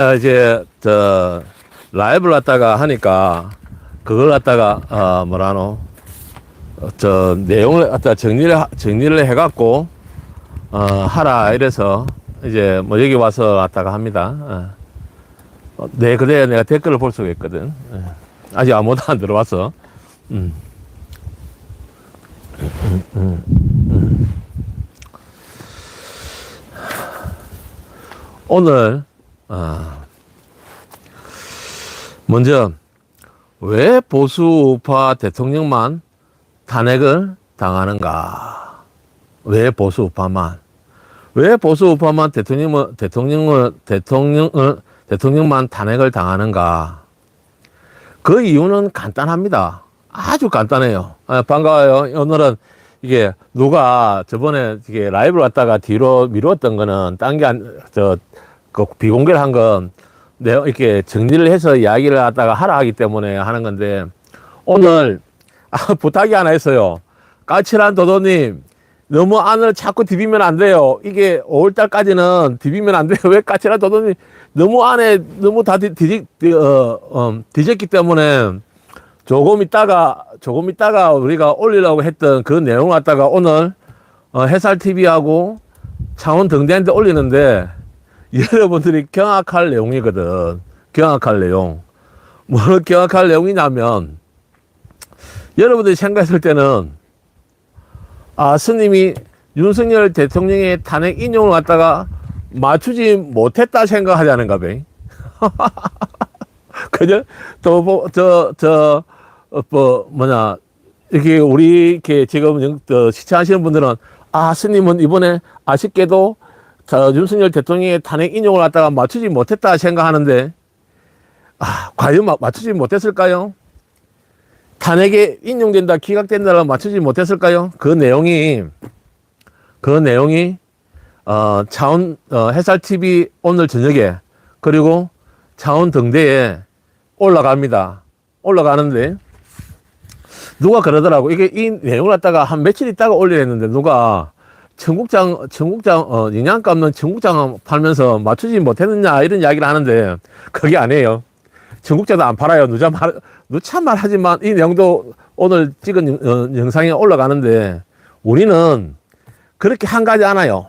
아, 이제 저 라이브를 갖다가 하니까 그걸 갖다가 어 뭐라노 어, 저 내용을 갖다 정리를 하- 정리를 해갖고 어 하라 이래서 이제 뭐 여기 와서 갖다가 합니다. 어. 어, 네 그래야 내가 댓글을 볼 수가 있거든. 예. 아직 아무도 안 음, 음. 오늘 아, 먼저 왜 보수 우파 대통령만 탄핵을 당하는가? 왜 보수 우파만? 왜 보수 우파만 대통령을 대통령을 대통령을 대통령만 탄핵을 당하는가? 그 이유는 간단합니다. 아주 간단해요. 아, 반가워요. 오늘은 이게 누가 저번에 이게 라이브를 왔다가 뒤로 미뤘던 거는 딴 게 안, 저, 그 비공개를 한 건 내가 이렇게 정리를 해서 이야기를 갖다가 하라 하기 때문에 하는 건데 오늘 아, 부탁이 하나 있어요. 까칠한 도도님 너무 안을 자꾸 디비면 안 돼요. 이게 5월달까지는 디비면 안 돼요. 왜 까칠한 도도님 너무 안에 너무 다 뒤, 뒤, 뒤, 어, 어, 뒤졌기 때문에 조금 있다가 조금 있다가 우리가 올리려고 했던 그 내용을 갖다가 오늘 어, 해살 TV하고 창원 등대한테 올리는데 여러분들이 경악할 내용이거든. 경악할 내용. 뭘 경악할 내용이냐면 여러분들이 생각했을 때는 아 스님이 윤석열 대통령의 탄핵 인용을 갖다가 맞추지 못했다 생각하자는가 봐. 그죠? 또, 뭐, 저, 저, 어, 뭐, 뭐냐, 이렇게 우리, 이렇게 지금 영- 어, 시청하시는 분들은, 아, 스님은 이번에 아쉽게도 저 윤석열 대통령의 탄핵 인용을 갖다가 맞추지 못했다 생각하는데, 아, 과연 마- 맞추지 못했을까요? 탄핵에 인용된다, 기각된다를 맞추지 못했을까요? 그 내용이, 그 내용이, 어, 차원, 어, 해설TV 오늘 저녁에, 그리고 차원 등대에 올라갑니다. 올라가는데, 누가 그러더라고. 이게 이 내용을 갖다가 한 며칠 있다가 올리랬는데, 누가 청국장, 청국장, 어, 영양가 없는 청국장 팔면서 맞추지 못했느냐, 이런 이야기를 하는데, 그게 아니에요. 전국자도 안 팔아요. 누차 말, 누차 말하지만 이 내용도 오늘 찍은 영- 어, 영상에 올라가는데 우리는 그렇게 한 가지 않아요.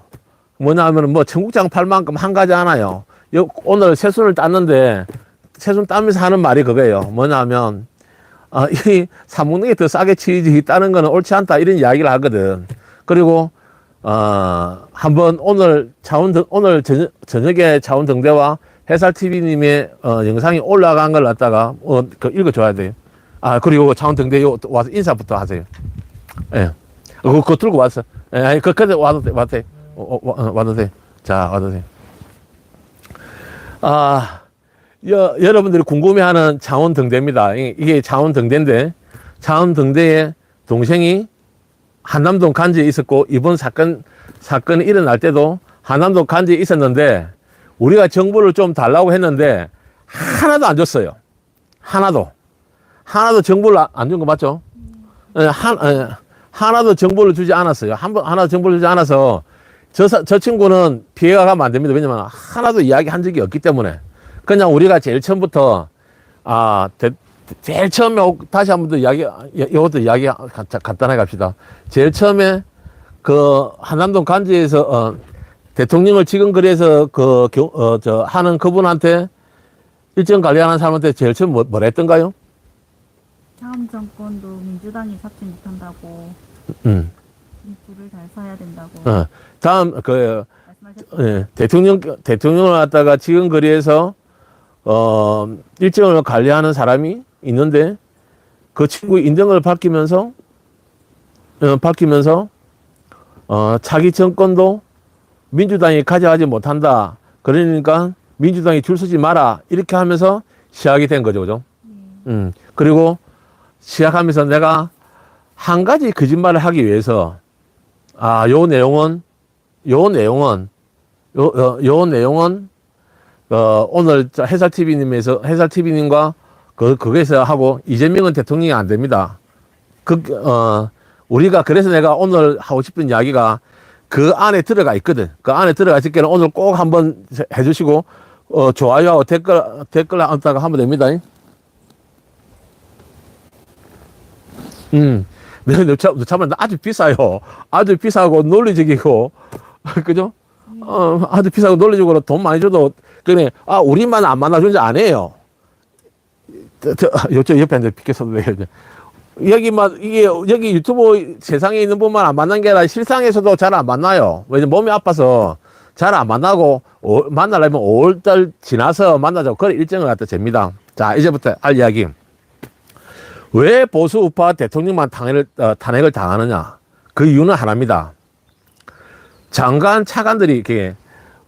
뭐냐 하면 뭐 전국장 팔 만큼 한 가지 않아요. 요- 오늘 새순을 땄는데 새순 따면서 하는 말이 그거예요. 뭐냐 하면 아, 이 사먹는 게 더 싸게 치지 따는 거는 옳지 않다 이런 이야기를 하거든. 그리고 어, 한번 오늘 차원 등, 오늘 저녁, 저녁에 차원 등대와 해살 TV님의 어, 영상이 올라간 걸 갖다가 어, 그 읽어줘야 돼요. 아 그리고 차원 등대 요 와서 인사부터 하세요. 예, 어, 그거, 그거 들고 왔어. 예, 아니 그 그때 와도 돼, 와도 돼, 어, 어, 와- 어, 와도 돼. 자, 와도 돼. 아, 여, 여러분들이 궁금해하는 창원 등대입니다. 이- 이게 창원 등대인데 창원 등대의 동생이 한남동 간지에 있었고 이번 사건 사건이 일어날 때도 한남동 간지에 있었는데 우리가 정보를 좀 달라고 했는데 하나도 안 줬어요. 하나도 하나도 정보를 안 준 거 맞죠? 예, 한 예, 하나도 정보를 주지 않았어요. 한 번 하나도 정보를 주지 않아서 저, 사- 저 친구는 피해가 가면 안 됩니다. 왜냐면 하나도 이야기 한 적이 없기 때문에 그냥 우리가 제일 처음부터 아 대- 제일 처음에 오- 다시 한 번 더 이야기 이- 이것도 이야기 가- 간단하게 합시다. 제일 처음에 그 한남동 간지에서 어, 대통령을 지금 그래서 그 어, 저 하는 그분한테 일정 관리하는 사람한테 제일 처음 뭐, 뭐라 했던가요? 다음 정권도 민주당이 잡지 못한다고 음. 불을 잘 서야 된다고 어. 다음 그. 예, 대통령 대통령을 갖다가 지금 거리에서 어 일정을 관리하는 사람이 있는데 그 친구 인정을 밝히면서 어, 밝히면서 어 자기 정권도 민주당이 가져가지 못한다. 그러니까 민주당이 줄 서지 마라. 이렇게 하면서 시작이 된 거죠, 그죠? 음 그리고 시작하면서 내가 한 가지 거짓말을 하기 위해서 아 요 내용은 요 내용은 요, 요, 요 내용은 어, 오늘 저 해설 TV님에서 해설 TV님과 그 그거에서 하고 이재명은 대통령이 안 됩니다. 그 어, 우리가 그래서 내가 오늘 하고 싶은 이야기가 그 안에 들어가 있거든. 그 안에 들어가 있을 때는 오늘 꼭 한번 해주시고 어, 좋아요하고 댓글, 댓글 안다가 하면 됩니다. 음. 내가 넣자, 아주 비싸요. 아주 비싸고 논리적이고, 그죠? 어, 아주 비싸고 논리적으로 돈 많이 줘도, 그래, 아, 우리만 안 만나주는 안 해요. 저, 저, 요쪽 옆에 앉아 비켜서도. 이제. 여기만, 이게, 여기 유튜브 세상에 있는 분만 안 만난 게 아니라 실상에서도 잘 안 만나요. 왜냐면 몸이 아파서 잘 안 만나고, 오- 만나려면 5월달 지나서 만나자고 그런 일정을 갖다 잽니다. 자, 이제부터 알 이야기. 왜 보수 우파 대통령만 탄핵을, 어, 탄핵을 당하느냐? 그 이유는 하나입니다. 장관 차관들이 이렇게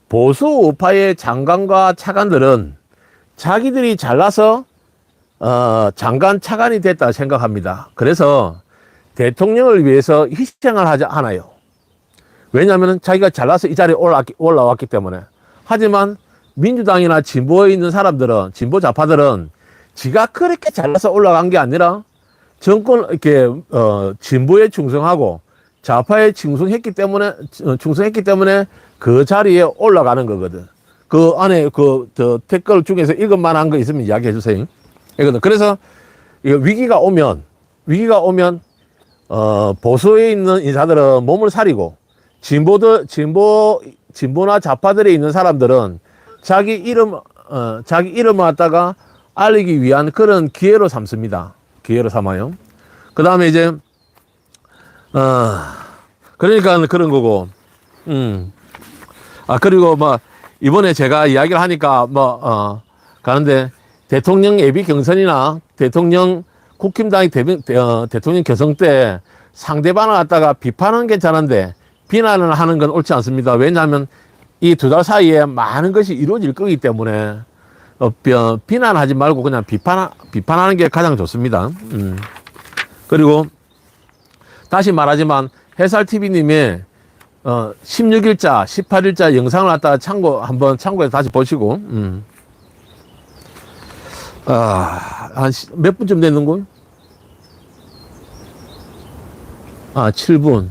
보수 우파의 장관과 차관들은 자기들이 잘나서 어, 장관 차관이 됐다 생각합니다. 그래서 대통령을 위해서 희생을 하지 않아요. 왜냐하면 자기가 잘나서 이 자리에 올라왔기, 올라왔기 때문에. 하지만 민주당이나 진보에 있는 사람들은, 진보 좌파들은 지가 그렇게 잘나서 올라간 게 아니라 정권, 이렇게, 어, 진보에 충성하고 좌파에 충성했기 때문에, 어, 충성했기 때문에 그 자리에 올라가는 거거든. 그 안에 그, 저, 댓글 중에서 읽을 만한 거 있으면 이야기해 주세요. 이거는. 그래서 위기가 오면, 위기가 오면, 어, 보수에 있는 인사들은 몸을 사리고, 진보들, 진보, 진보나 좌파들에 있는 사람들은 자기 이름, 어, 자기 이름을 갖다가 알리기 위한 그런 기회로 삼습니다. 기회로 삼아요. 그 다음에 이제, 어, 그러니까 그런 거고, 음. 아, 그리고 뭐, 이번에 제가 이야기를 하니까 뭐, 어, 가는데 대통령 예비 경선이나 대통령 국힘당이 대변, 어, 대통령 경선 때 상대방을 갖다가 비판은 괜찮은데 비난을 하는 건 옳지 않습니다. 왜냐하면 이 두 달 사이에 많은 것이 이루어질 거기 때문에 어, 비- 어, 비난하지 말고 그냥 비판, 비판하는 게 가장 좋습니다. 음. 그리고 다시 말하지만 해살TV님의 어, 16일자, 18일자 영상을 갖다가 참고, 한번 참고해서 다시 보시고, 음. 아, 한, 시- 몇 분쯤 되는 걸? 아, 7분.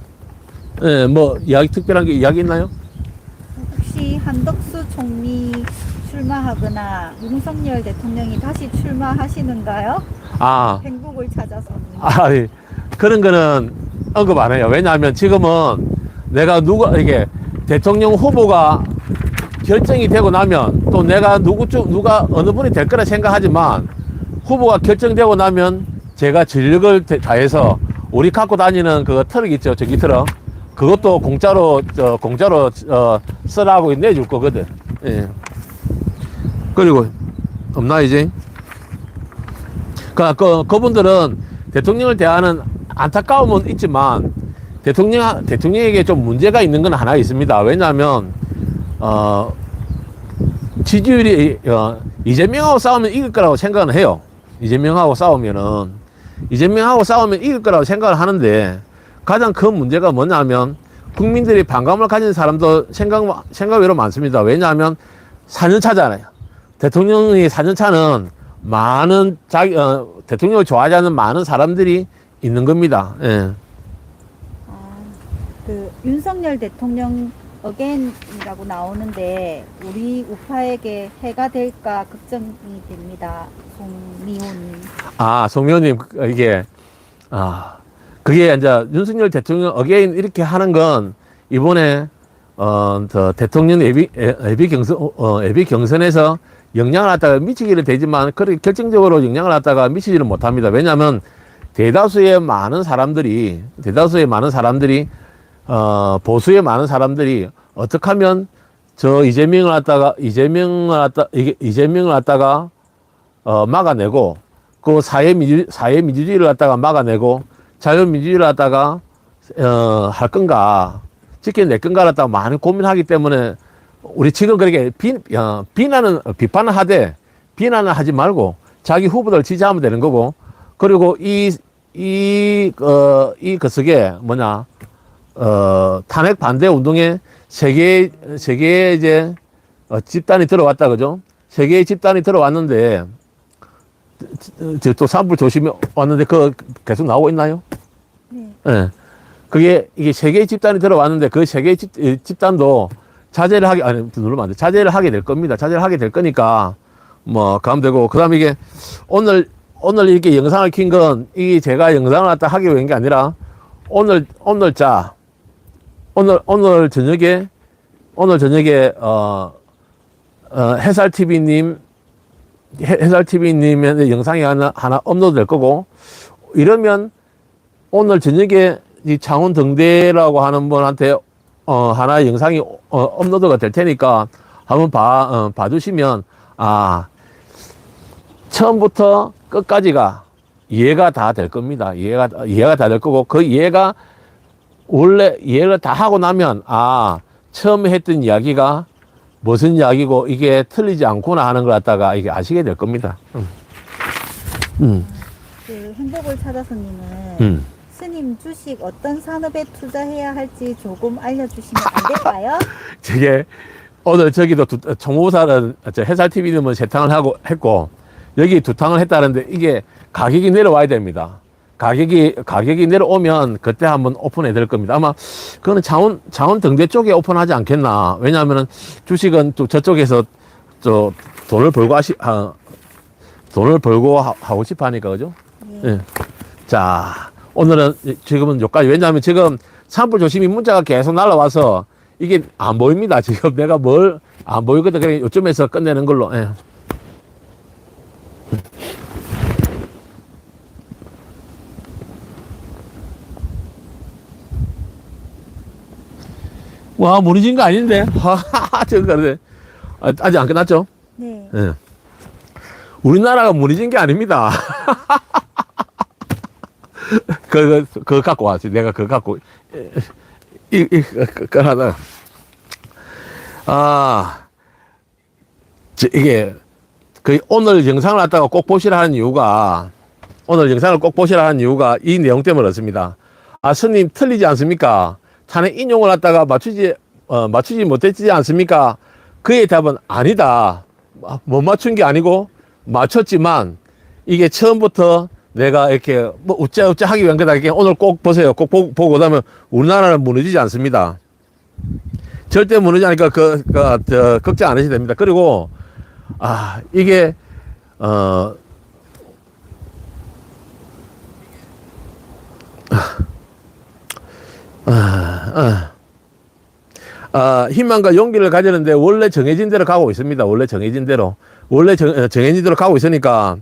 예, 뭐, 이야기, 특별한 게 이야기 있나요? 혹시 한덕수 총리 출마하거나 윤석열 대통령이 다시 출마하시는가요? 아, 행복을 찾아서. 아, 예. 그런 거는 언급 안 해요. 왜냐하면 지금은 내가 누가, 이게 대통령 후보가 결정이 되고 나면 또 내가 누구 쪽, 누가 어느 분이 될 거라 생각하지만 후보가 결정되고 나면 제가 전력을 대- 다해서 우리 갖고 다니는 그 트럭 있죠. 전기 트럭. 그것도 공짜로, 저, 공짜로, 어, 쓰라고 내줄 거거든. 예. 그리고, 없나, 이제? 그, 그, 그분들은 대통령을 대하는 안타까움은 있지만 대통령, 대통령에게 좀 문제가 있는 건 하나 있습니다. 왜냐하면, 어, 지지율이, 어, 이재명하고 싸우면 이길 거라고 생각은 해요. 이재명하고 싸우면은, 이재명하고 싸우면 이길 거라고 생각을 하는데 가장 큰 문제가 뭐냐면 국민들이 반감을 가진 사람도 생각, 생각외로 많습니다. 왜냐하면 4년 차잖아요. 대통령이 4년 차는 많은 자기, 어, 대통령을 좋아하지 않는 많은 사람들이 있는 겁니다. 예. 아, 그 윤석열 대통령 어겐이라고 나오는데 우리 우파에게 해가 될까 걱정이 됩니다. 송미호님. 아, 송미호님, 그, 이게, 아, 그게 이제 윤석열 대통령 어게인 이렇게 하는 건 이번에, 어, 저 대통령 예비, 예- 예비 경선, 어, 예비 경선에서 영향을 갖다가 미치기는 되지만 그렇게 결정적으로 영향을 갖다가 미치지는 못합니다. 왜냐하면 대다수의 많은 사람들이, 대다수의 많은 사람들이, 어, 보수의 많은 사람들이 어떻게 하면 저 이재명을 갖다가, 이재명을 갖다, 이게 이재명을 갖다가 어, 막아내고 그 사회 민주 사회 민주주의를 갖다가 막아내고 자유민주주의를 갖다가 어, 할 건가 지켜낼 건가 갖다가 많이 고민하기 때문에 우리 지금 그렇게 비, 어, 비난은 비판을 하되 비난을 하지 말고 자기 후보들 지지하면 되는 거고. 그리고 이 이어이 그석에 뭐냐 어 탄핵 반대 운동에 세계 세계 이제 어, 집단이 들어왔다 그죠? 세계의 집단이 들어왔는데 저, 또 산불 조심히 왔는데 그 계속 나오고 있나요? 네. 예. 그게 이게 세계의 집단이 들어왔는데 그 세계의 집, 이 집단도 자제를 하게, 아니, 누르면 안 돼. 자제를 하게 될 겁니다. 자제를 하게 될 거니까, 뭐, 가면 되고, 그 다음에 이게, 오늘, 오늘 이렇게 영상을 킨 건, 이게 제가 영상을 갖다 하기 위한 게 아니라, 오늘, 오늘 자, 오늘, 오늘 저녁에, 오늘 저녁에, 어, 어, 해살TV님, 해살TV님의 영상이 하나, 하나 업로드 될 거고, 이러면 오늘 저녁에 이 창원 등대라고 하는 분한테 어, 하나 영상이 어, 업로드가 될 테니까 한번 봐, 어, 봐주시면, 아, 처음부터 끝까지가 이해가 다 될 겁니다. 이해가, 이해가 다 될 거고, 그 이해가 원래 이해를 다 하고 나면, 아, 처음에 했던 이야기가 무슨 이야기고 이게 틀리지 않구나 하는 걸 갖다가 이게 아시게 될 겁니다. 음. 음, 그 행복을 찾아서님은 음. 스님 주식 어떤 산업에 투자해야 할지 조금 알려주시면 안 될까요? 저게 오늘 저기도 두, 총무사는 저 해살 TV는 세탕을 하고 했고 여기 두 탕을 했다는데 이게 가격이 내려와야 됩니다. 가격이 가격이 내려오면 그때 한번 오픈해 될 겁니다. 아마 그거는 창원 창원 등대 쪽에 오픈하지 않겠나. 왜냐하면은 주식은 또 저쪽에서 저 돈을 벌고 하시 아, 돈을 벌고 하, 하고 싶어 하니까 그죠? 예. 예. 자, 오늘은 지금은 여기까지. 왜냐하면 지금 산불 조심히 문자가 계속 날라와서 이게 안 보입니다. 지금 내가 뭘 안 보이거든. 그래, 요쯤에서 끝내는 걸로. 예. 와, 무너진 거 아닌데? 하하하, 저거 그래. 아, 아직 안 끝났죠? 네. 예. 우리나라가 무너진 게 아닙니다. 그거, 그거 갖고 왔지. 내가 그거 갖고, 이, 이, 그, 그, 하나. 아, 저, 이게, 그, 오늘 영상을 갖다가 꼭 보시라 하는 이유가, 오늘 영상을 꼭 보시라 하는 이유가 이 내용 때문에 그렇습니다. 아, 스님 틀리지 않습니까? 탄핵 인용을 갖다가 맞추지, 어, 맞추지 못했지 않습니까? 그의 답은 아니다. 아, 못 맞춘 게 아니고, 맞췄지만, 이게 처음부터 내가 이렇게 뭐 우짜우짜 하기 위한 거다. 이게 오늘 꼭 보세요. 꼭 보고, 보고 그다음에 우리나라는 무너지지 않습니다. 절대 무너지지 않으니까 그, 그, 저, 걱정 안 하셔도 됩니다. 그리고, 아, 이게, 어, 아, 아, 아, 희망과 용기를 가지는데 원래 정해진 대로 가고 있습니다. 원래 정해진 대로. 원래 정, 어, 정해진 대로 가고 있으니까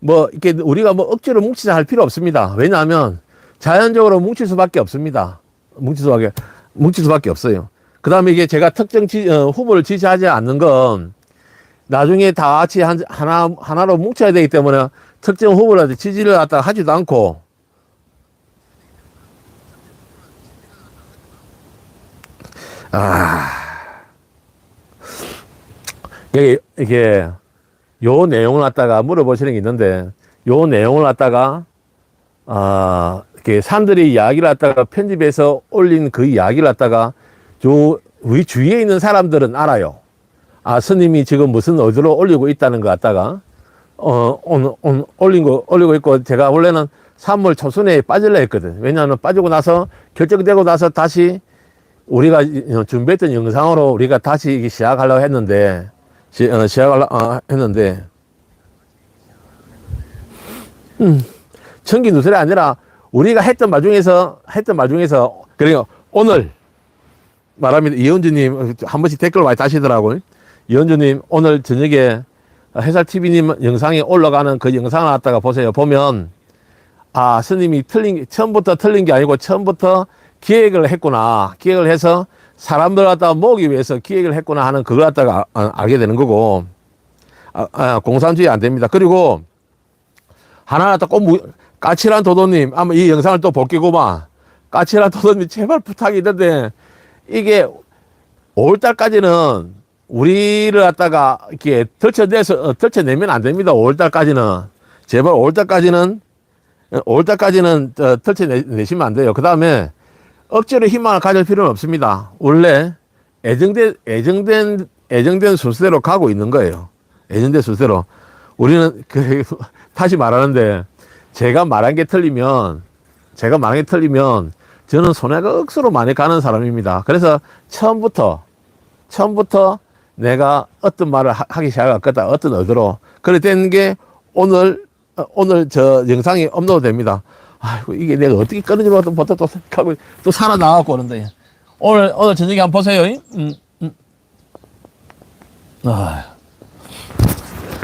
뭐 이렇게 우리가 뭐 억지로 뭉치자 할 필요 없습니다. 왜냐하면 자연적으로 뭉칠 수밖에 없습니다. 뭉칠 수밖에 뭉칠 수밖에 없어요. 그다음에 이게 제가 특정 지, 어, 후보를 지지하지 않는 건 나중에 다 같이 한, 하나 하나로 뭉쳐야 되기 때문에 특정 후보를 지지를 갖다가 하지도 않고 아 이게 이게 요 내용을 갖다가 물어보시는 게 있는데 요 내용을 갖다가 아 이렇게 산들이 이야기를 갖다가 편집해서 올린 그 이야기를 갖다가 요 우리 주위에 있는 사람들은 알아요. 아 스님이 지금 무슨 어디로 올리고 있다는 것 갖다가 어 오늘 오늘 올린 거 올리고 있고 제가 원래는 3월 초순에 빠질라 했거든. 왜냐하면 빠지고 나서 결정되고 나서 다시 우리가 준비했던 영상으로 우리가 다시 시작하려고 했는데 시, 어, 시작을 어, 했는데, 음, 청기 누설이 아니라 우리가 했던 말 중에서 했던 말 중에서 그리고 오늘 말합니다. 이현주님 한 번씩 댓글 많이 다시더라고요. 이현주님 오늘 저녁에 해살 TV님 영상에 올라가는 그 영상을 갖다가 보세요. 보면 아 스님이 틀린 게- 처음부터 틀린 게 아니고 처음부터 기획을 했구나. 기획을 해서 사람들 갖다가 모으기 위해서 기획을 했구나 하는 그걸 갖다가 아- 알게 되는 거고, 아, 아, 공산주의 안 됩니다. 그리고 하나 갖다 꼭 무, 까칠한 도도님, 아마 이 영상을 또 볼게고만, 까칠한 도도님 제발 부탁이 있는데, 이게 5월달까지는 우리를 갖다가 이렇게 덜쳐내서, 어, 덜쳐내면 안 됩니다. 5월달까지는. 제발 5월달까지는, 5월달까지는 어, 덜쳐내시면 안 돼요. 그 다음에 억지로 희망을 가질 필요는 없습니다. 원래 애정된, 애정된, 애정된 순서대로 가고 있는 거예요. 애정된 순서대로. 우리는, 그, 다시 말하는데, 제가 말한 게 틀리면, 제가 말한 게 틀리면, 저는 손해가 억수로 많이 가는 사람입니다. 그래서 처음부터, 처음부터 내가 어떤 말을 하- 하기 시작할 거다. 어떤. 그래 된게 오늘, 어, 오늘 저 영상이 업로드 됩니다. 아이고, 이게 내가 어떻게 끊어지 못 보다 또 생각하고 또 살아나가고 그런데. 오늘, 오늘 저녁에 한번 보세요. 음, 음. 아